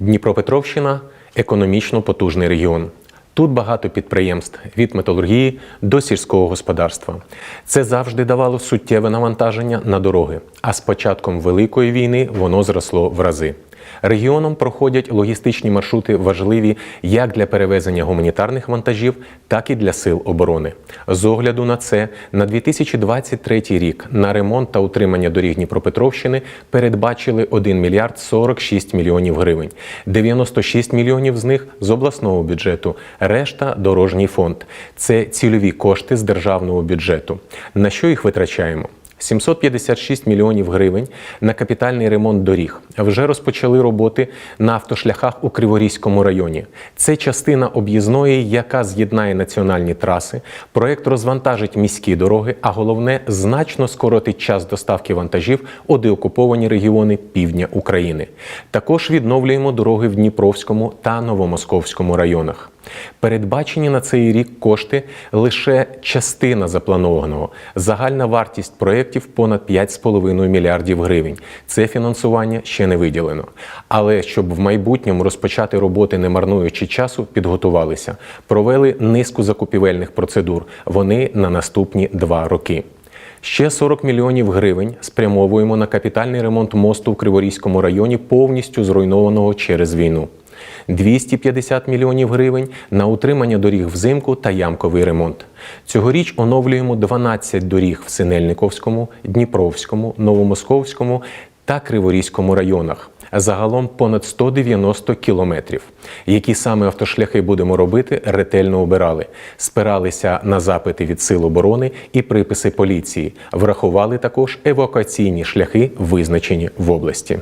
Дніпропетровщина економічно потужний регіон. Тут багато підприємств від металургії до сільського господарства. Це завжди давало суттєве навантаження на дороги. А з початком Великої війни воно зросло в рази. Регіоном проходять логістичні маршрути важливі як для перевезення гуманітарних вантажів, так і для сил оборони. З огляду на це, на 2023 рік на ремонт та утримання доріг Дніпропетровщини передбачили 1 мільярд 46 мільйонів гривень. 96 мільйонів з них з обласного бюджету, решта дорожній фонд. Це цільові кошти з державного бюджету. На що їх витрачаємо? 756 мільйонів гривень на капітальний ремонт доріг. Вже розпочали роботи на автошляхах у Криворізькому районі. Це частина об'їзної, яка з'єднає національні траси. Проект розвантажить міські дороги, а головне значно скоротить час доставки вантажів у деокуповані регіони півдня України. Також відновлюємо дороги в Дніпровському та Новомосковському районах. Передбачені на цей рік кошти лише частина запланованого. Загальна вартість проєктів понад 5,5 мільярдів гривень. Це фінансування ще не виділено. Але щоб в майбутньому розпочати роботи, не марнуючи часу, підготувалися, провели низку закупівельних процедур. Вони на наступні два роки. Ще 40 мільйонів гривень спрямовуємо на капітальний ремонт мосту в Криворізькому районі, повністю зруйнованого через війну. 250 мільйонів гривень на утримання доріг взимку та ямковий ремонт. Цьогоріч оновлюємо 12 доріг в Синельниковському, Дніпровському, Новомосковському та Криворізькому районах. Загалом понад 190 кілометрів. Які саме автошляхи будемо робити, ретельно обирали. Спиралися на запити від сил оборони і приписи поліції. Врахували також евакуаційні шляхи, визначені в області.